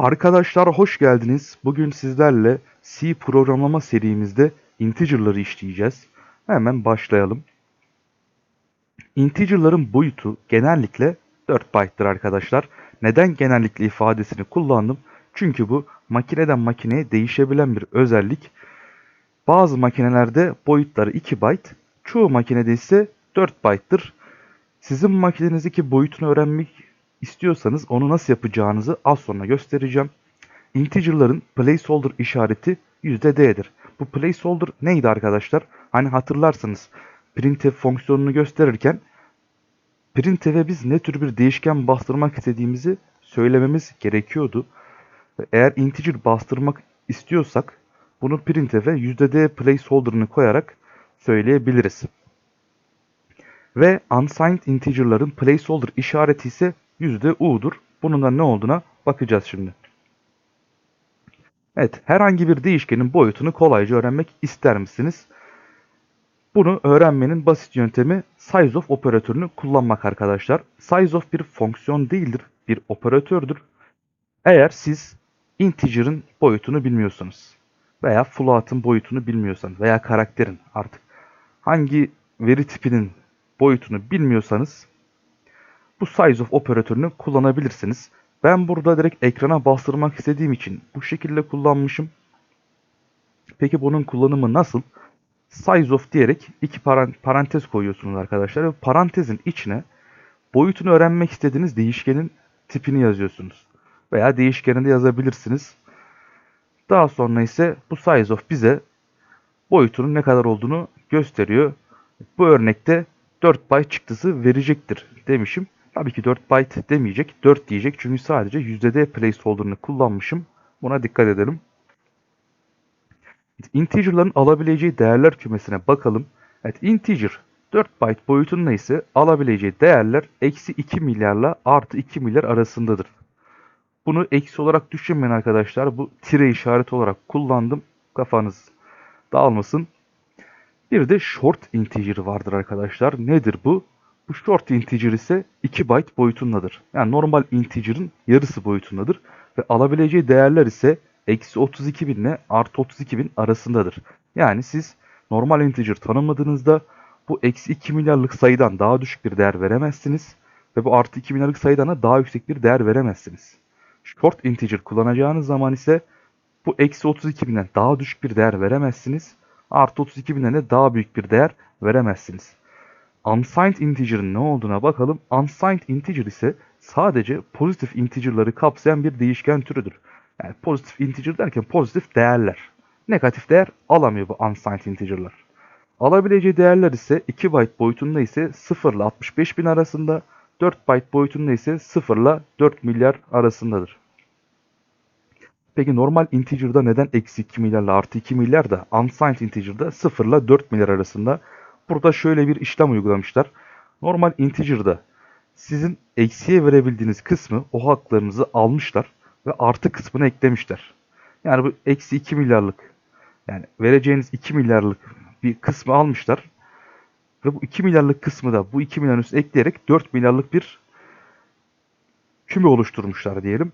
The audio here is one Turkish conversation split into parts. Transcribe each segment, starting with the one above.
Arkadaşlar hoş geldiniz. Bugün sizlerle C programlama serimizde integer'ları işleyeceğiz. Hemen başlayalım. Integer'ların boyutu genellikle 4 byte'tır arkadaşlar. Neden genellikle ifadesini kullandım? Çünkü bu makineden makineye değişebilen bir özellik. Bazı makinelerde boyutları 2 byte, çoğu makinede ise 4 byte'tır. Sizin makinenizdeki boyutunu öğrenmek istiyorsanız onu nasıl yapacağınızı az sonra göstereceğim. Integer'ların placeholder işareti %d'dir. Bu placeholder neydi arkadaşlar? Hani hatırlarsanız printf fonksiyonunu gösterirken printf'e biz ne tür bir değişken bastırmak istediğimizi söylememiz gerekiyordu. Eğer integer bastırmak istiyorsak bunu printf'e %d placeholder'ını koyarak söyleyebiliriz. Ve unsigned integer'ların placeholder işareti ise %u'dur. Bunun da ne olduğuna bakacağız şimdi. Evet, herhangi bir değişkenin boyutunu kolayca öğrenmek ister misiniz? Bunu öğrenmenin basit yöntemi sizeof operatörünü kullanmak arkadaşlar. Sizeof bir fonksiyon değildir, bir operatördür. Eğer siz integer'ın boyutunu bilmiyorsanız veya float'ın boyutunu bilmiyorsanız veya karakterin artık hangi veri tipinin boyutunu bilmiyorsanız bu sizeof operatörünü kullanabilirsiniz. Ben burada direkt ekrana bastırmak istediğim için bu şekilde kullanmışım. Peki bunun kullanımı nasıl? Sizeof diyerek iki parantez koyuyorsunuz arkadaşlar ve parantezin içine boyutunu öğrenmek istediğiniz değişkenin tipini yazıyorsunuz. Veya değişkenini de yazabilirsiniz. Daha sonra ise bu sizeof bize boyutunun ne kadar olduğunu gösteriyor. Bu örnekte 4 byte çıktısı verecektir demişim. Tabii ki 4 byte demeyecek, 4 diyecek çünkü sadece %d placeholder'ını kullanmışım. Buna dikkat edelim. Integer'ların alabileceği değerler kümesine bakalım. Evet, integer 4 byte boyutunda ise alabileceği değerler eksi 2 milyarla artı 2 milyar arasındadır. Bunu eksi olarak düşünmeyin arkadaşlar. Bu tire işareti olarak kullandım. Kafanız dağılmasın. Bir de short integer vardır arkadaşlar. Nedir bu? Bu short integer ise 2 byte boyutundadır. Yani normal integer'ın yarısı boyutundadır. Ve alabileceği değerler ise eksi 32 bin ile artı 32 bin arasındadır. Yani siz normal integer tanımladığınızda bu eksi 2 milyarlık sayıdan daha düşük bir değer veremezsiniz. Ve bu artı 2 milyarlık sayıdan da daha yüksek bir değer veremezsiniz. Short integer kullanacağınız zaman ise bu eksi 32 binden daha düşük bir değer veremezsiniz. Artı 32 binden de daha büyük bir değer veremezsiniz. Unsigned integer'ın ne olduğuna bakalım. Unsigned integer ise sadece pozitif integer'ları kapsayan bir değişken türüdür. Yani pozitif integer derken pozitif değerler. Negatif değer alamıyor bu unsigned integer'lar. Alabileceği değerler ise 2 byte boyutunda ise 0 ile 65 bin arasında, 4 byte boyutunda ise 0 ile 4 milyar arasındadır. Peki normal integer'da neden eksi 2 milyar ile artı 2 milyar da unsigned integer'da 0 ile 4 milyar arasında? Burada şöyle bir işlem uygulamışlar. Normal integer'da sizin eksiye verebildiğiniz kısmı o haklarınızı almışlar ve artı kısmını eklemişler. Yani bu eksi 2 milyarlık yani vereceğiniz 2 milyarlık bir kısmı almışlar. Ve bu 2 milyarlık kısmı da bu 2 milyarın üstüne ekleyerek 4 milyarlık bir küme oluşturmuşlar diyelim.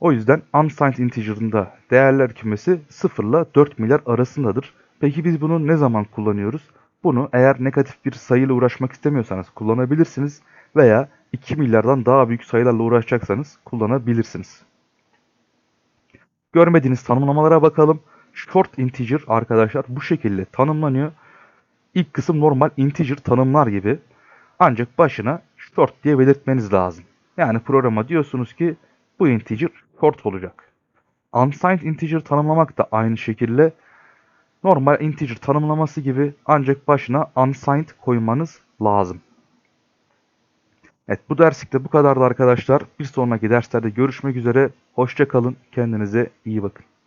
O yüzden unsigned integer'ın da değerler kümesi 0 ile 4 milyar arasındadır. Peki biz bunu ne zaman kullanıyoruz? Bunu eğer negatif bir sayıyla uğraşmak istemiyorsanız kullanabilirsiniz veya 2 milyardan daha büyük sayılarla uğraşacaksanız kullanabilirsiniz. Görmediğiniz tanımlamalara bakalım. Short integer arkadaşlar bu şekilde tanımlanıyor. İlk kısım normal integer tanımlar gibi. Ancak başına short diye belirtmeniz lazım. Yani programa diyorsunuz ki bu integer short olacak. Unsigned integer tanımlamak da aynı şekilde normal integer tanımlaması gibi ancak başına unsigned koymanız lazım. Evet bu derslikte bu kadardı arkadaşlar. Bir sonraki derslerde görüşmek üzere. Hoşça kalın. Kendinize iyi bakın.